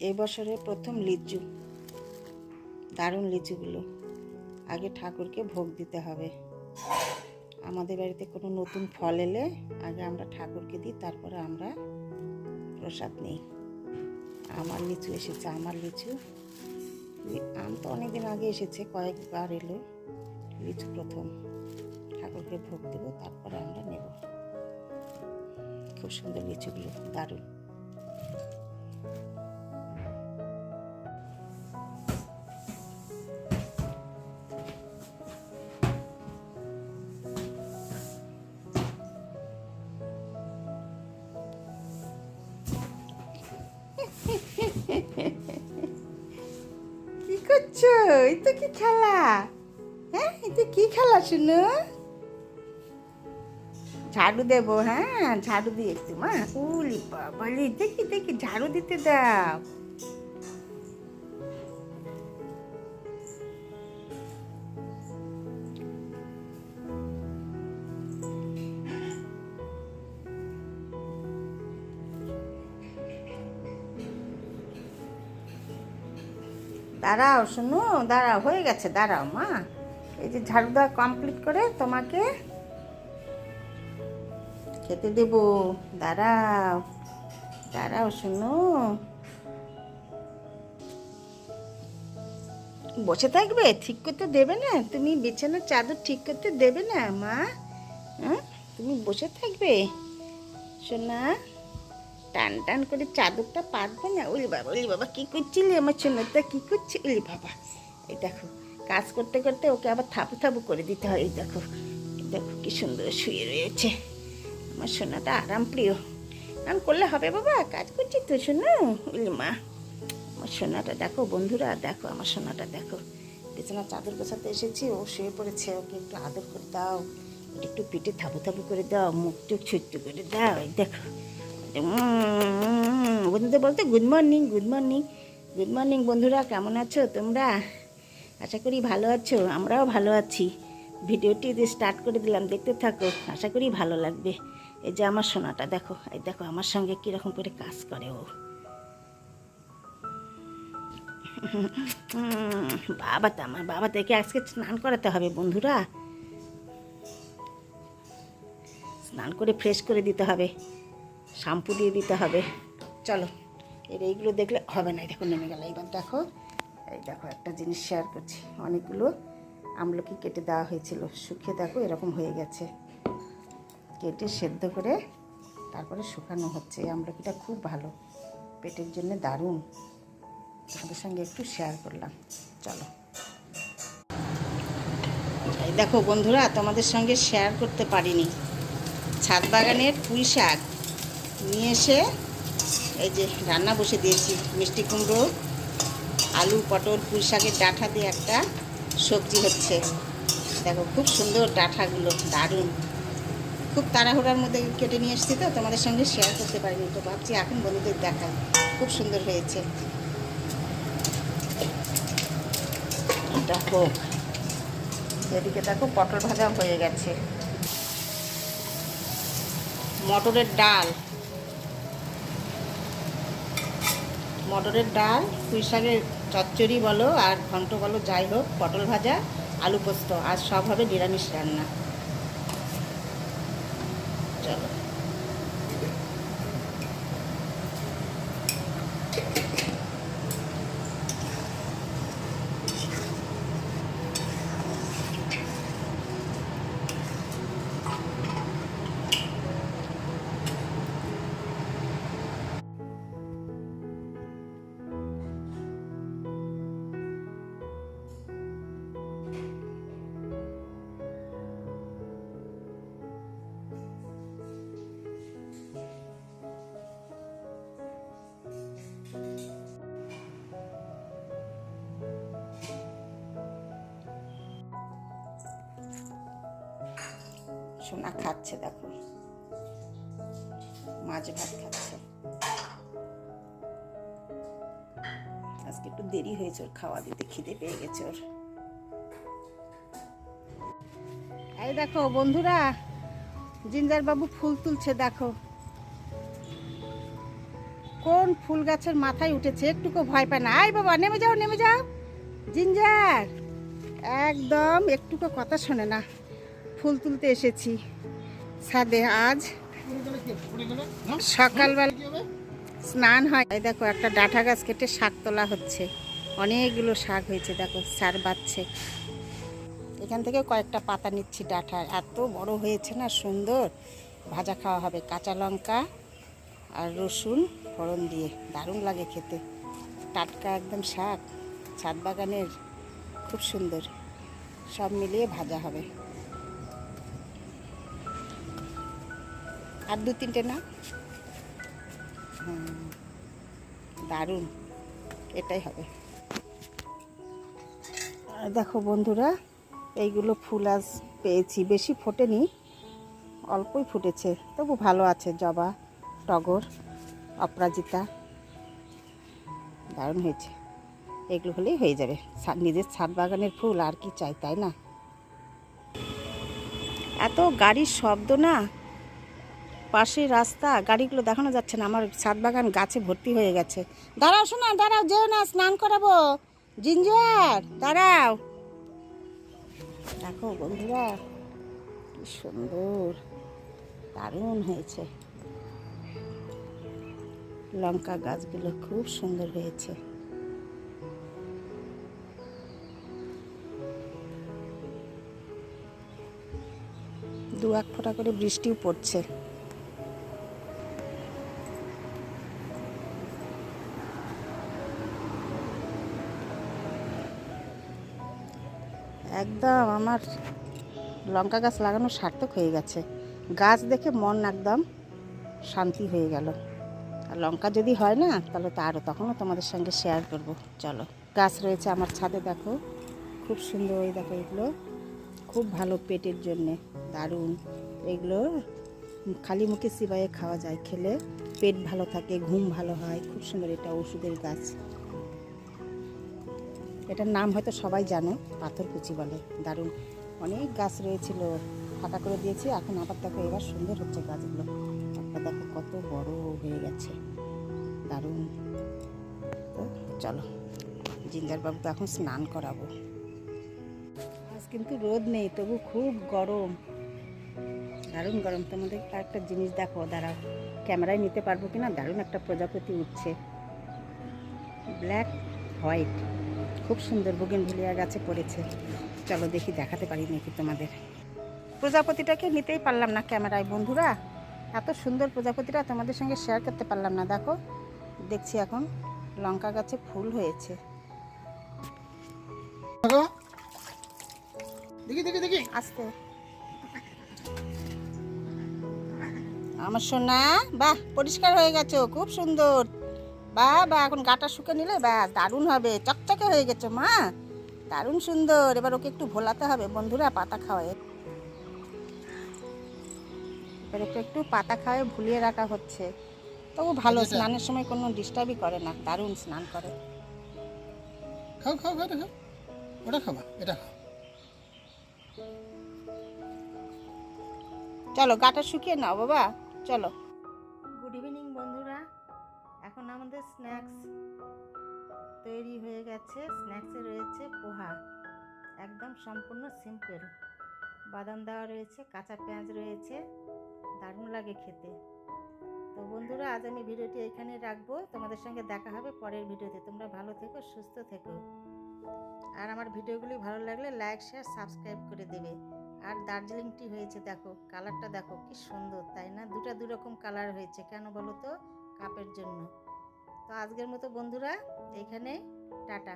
এই বছরে প্রথম লিচু। দারুণ লিচুগুলো। আগে ঠাকুরকে ভোগ দিতে হবে। আমাদের বাড়িতে কোনো নতুন ফল এলে আগে আমরা ঠাকুরকে দিই, তারপরে আমরা প্রসাদ নিই। আমার লিচু এসেছে, আমার লিচু। আম তো অনেকদিন আগে এসেছে, কয়েকবার এলো। লিচু প্রথম। ঠাকুরকে ভোগ দেবো, তারপরে আমরা নেব। খুব সুন্দর লিচুগুলো, দারুণ। এই তো কি খেলা? হ্যাঁ এটা কি খেলা শুনো? ঝাড়ু দেবো হ্যাঁ ঝাড়ু দিয়ে একটু, মা। উলি বাবা দেখি দেখি, ঝাড়ু দিতে দাও। দাঁড়াও শুনো, দাঁড়াও, হয়ে গেছে, দাঁড়াও, মা। এই যে ঝাড়ু দেওয়া কমপ্লিট করে তোমাকে খেতে দেব। দাঁড়াও দাঁড়াও শুনো। বসে থাকবে? ঠিক করতে দেবে না? তুমি বিছানার চাদর ঠিক করতে দেবে না, মা? হ্যাঁ তুমি বসে থাকবে? সোনা? টান টান করে চাদরটা পাতবে না। ওলি বাবা ওলি বাবা, কী করছিলি আমার সোনাটা কী করছি? ওলি বাবা, এই দেখো, কাজ করতে করতে ওকে আবার থাপু থাপু করে দিতে হয়। এই দেখো দেখো কি সুন্দর শুয়ে রয়েছে। আমার সোনাটা আরাম প্রিয়। আরাম করলে হবে বাবা, কাজ করছি তো শোনো উলি মা, আমার সোনাটা দেখো বন্ধুরা, দেখো আমার সোনাটা দেখো। বিছানা চাদর গোছাতে এসেছি, ও শুয়ে পড়েছে, ওকে একটু আদর করে দাও। একটু পিঠে থাপু থাপু করে দাও, মুখ টুক ছুট্ট করে দাও দেখো। বন্ধুদের বলতে good morning good morning good morning বন্ধুরা, কেমন আছো তোমরা? আশা করি ভালো আছো, আমরাও ভালো আছি। ভিডিওটি স্টার্ট করে দিলাম, দেখতে থাকো, আশা করি ভালো লাগবে। এই যে আমার সোনাটা, দেখো, এই দেখো, আমার সঙ্গে কীরকম করে কাজ করে ও। বাবা তো আমার বাবা থেকে আজকে স্নান করাতে হবে বন্ধুরা। স্নান করে ফ্রেশ করে দিতে হবে। শ্যাম্পু দিয়ে দিতে হবে। চলো এর এইগুলো দেখলে হবে না দেখো নেমে গেল। এইবার দেখো, এই দেখো একটা জিনিস শেয়ার করছি। অনেকগুলো আমলকি কেটে দেওয়া হয়েছিল। শুকিয়ে দেখো, এরকম হয়ে গেছে। কেটে সেদ্ধ করে তারপরে শুকানো হচ্ছে। এই আমলকিটা খুব ভালো, পেটের জন্য দারুণ। তোমাদের সঙ্গে একটু শেয়ার করলাম। চলো। এই দেখো বন্ধুরা, তোমাদের সঙ্গে শেয়ার করতে পারিনি। ছাদ বাগানের পুঁই শাক। নিয়ে এসে এই যে রান্না বসে দিয়েছি, মিষ্টি কুমড়ো, আলু, পটল, পুঁই শাকের ডাঁটা দিয়ে একটা সবজি হচ্ছে। দেখো, খুব সুন্দর ডাঁটাগুলো, দারুণ। খুব তাড়াহুড়ার মধ্যে কেটে নিয়ে এসেছি তো, তোমাদের সঙ্গে শেয়ার করতে পারিনি। তো ভাবছি এখন বন্ধুদের দেখাই। খুব সুন্দর হয়েছে। এটা হোক। এদিকে দেখো, পটল ভাজা হয়ে গেছে। মটরের ডাল। মটরের ডাল পুঁইশাকের চচ্চড়ি বলো আর ঘন্ট বলো, যাই হোক, পটল ভাজা, আলু পোস্ত, আর সব হবে নিরামিষ রান্না। সোনা খাচ্ছে, দেখো। মাছ ভাত খাচ্ছে। আজকে একটু দেরি হয়েছে ওর খাওয়া দিতে, খিদে পেয়ে গেছে ওর। এই দেখো বন্ধুরা, জিঞ্জার বাবু ফুল তুলছে, দেখো। কোন ফুল গাছের মাথায় উঠেছে, একটুকু ভয় পায় না। আয় বাবা, নেমে যাও নেমে যাও। জিঞ্জার, একদম একটুকু কথা শোনে না। ফুল তুলতে এসেছি। ছাদে আজ সকালবেলা স্নান হয়। দেখো, একটা ডাঁটা গাছ কেটে শাক তোলা হচ্ছে। অনেকগুলো শাক হয়েছে, দেখো, সার বাচ্ছে এখান থেকে কয়েকটা পাতা নিচ্ছি ডাঁটার এত বড় হয়েছে না, সুন্দর। ভাজা খাওয়া হবে, কাঁচা লঙ্কা আর রসুন, ফোড়ন দিয়ে। দারুণ লাগে খেতে। টাটকা একদম শাক। ছাদ বাগানের, খুব সুন্দর। সব মিলিয়ে ভাজা হবে। আর দু তিনটে না দারুণ। এটাই হবে। দেখো বন্ধুরা, এইগুলো ফুল আজ পেয়েছি। বেশি ফোটেনি, অল্পই ফুটেছে। তবু ভালো আছে, জবা, টগর, অপরাজিতা। দারুণ হয়েছে। এগুলো হলেই হয়ে যাবে। নিজের ছাদ বাগানের ফুল আর কি চাই, তাই না? এত গাড়ির শব্দ না। পাশে রাস্তা, গাড়িগুলো দেখানো যাচ্ছে না, আমার ছাদ বাগান গাছে ভর্তি হয়ে গেছে। দাঁড়াও শোনা দাঁড়াও, যেও না, স্নান করাবো। জিঞ্জার, দাঁড়াও। দেখো বন্ধুরা, কি সুন্দর, দারুণ হয়েছে। লঙ্কা গাছগুলো খুব সুন্দর হয়েছে। দু এক ফোঁটা করে বৃষ্টিও পড়ছে। একদম আমার লঙ্কা গাছ লাগানো সার্থক হয়ে গেছে। গাছ দেখে মন একদম শান্তি হয়ে গেল। আর লঙ্কা যদি হয় না, তাহলে তো আরও তখনও তোমাদের সঙ্গে শেয়ার করব। চলো, গাছ রয়েছে আমার ছাদে, দেখো। খুব সুন্দর ওই দেখো এগুলো। খুব ভালো পেটের জন্যে, দারুণ। এগুলো খালি মুখে চিবাইয়ে খাওয়া যায়, খেলে পেট ভালো থাকে, ঘুম ভালো হয়। খুব সুন্দর এটা ওষুধের গাছ। এটার নাম হয়তো সবাই জানো পাথরকুচি বলে। দারুণ। অনেক গাছ রয়েছিল, ফাঁকা করে দিয়েছি, এখন আবার দেখো এবার সুন্দর হচ্ছে গাছগুলো। একটা দেখো কত বড় হয়ে গেছে। দারুণ। তো চলো তো এখন স্নান করাবো। আজ কিন্তু রোদ নেই, তবু খুব গরম। দারুণ গরম। তোমাদের একটা জিনিস দেখো, দাঁড়াও। ক্যামেরায় নিতে পারব কিনা? দারুণ একটা প্রজাপতি উঠছে। Black white. খুব সুন্দর বুগেনভিলিয়া গাছে পড়েছে। চলো দেখি দেখাতে পারি নাকি তোমাদের। প্রজাপতিটাকে নিতেই পারলাম না ক্যামেরায় বন্ধুরা। এত সুন্দর প্রজাপতিটা তোমাদের সঙ্গে শেয়ার করতে পারলাম না দেখো। দেখছি এখন লঙ্কা গাছে ফুল হয়েছে। দেখি দেখি দেখি। আসতে। আমার সোনা বাহ পরিষ্কার হয়ে গেছো খুব সুন্দর। বাহ বাহ এখন গাটা শুকে নিলে ব্যাস দারুণ হবে চকচকে হয়ে গেছো মা। দারুণ সুন্দর এবার ওকে একটু ভোলাতে হবে বন্ধুরা পাতা খাওয়ায়। এবার একটু একটু পাতা খাওয়ায় ভুলিয়ে রাখা হচ্ছে। তবু ভালো স্নানের সময় কোনো ডিস্টার্বই করে না দারুণ স্নান করে। খাও খাও খাও খাও ওটা খাবা এটা খাও। চলো গাটা শুকিয়ে নাও বাবা চলো। আমাদের স্ন্যাক্স তৈরি হয়ে গেছে। স্ন্যাক্সে রয়েছে পোহা, একদম সম্পূর্ণ সিম্পল বাদাম দেওয়া রয়েছে, কাঁচা পেঁয়াজ রয়েছে, দারুণ লাগে খেতে। তো বন্ধুরা, আজ আমি ভিডিওটি এখানে রাখব। তোমাদের সঙ্গে দেখা হবে পরের ভিডিওতে। তোমরা ভালো থেকো, সুস্থ থেকো। আর আমার ভিডিওগুলি ভালো লাগলে লাইক শেয়ার সাবস্ক্রাইব করে দেবে। আর দার্জিলিং টি হয়েছে, দেখো কালারটা দেখো, কি সুন্দর, তাই না? দুটা দুরকম কালার হয়েছে, কেন বলো তো? কাপের জন্য। তো আজকের মতো বন্ধুরা এখানে টাটা।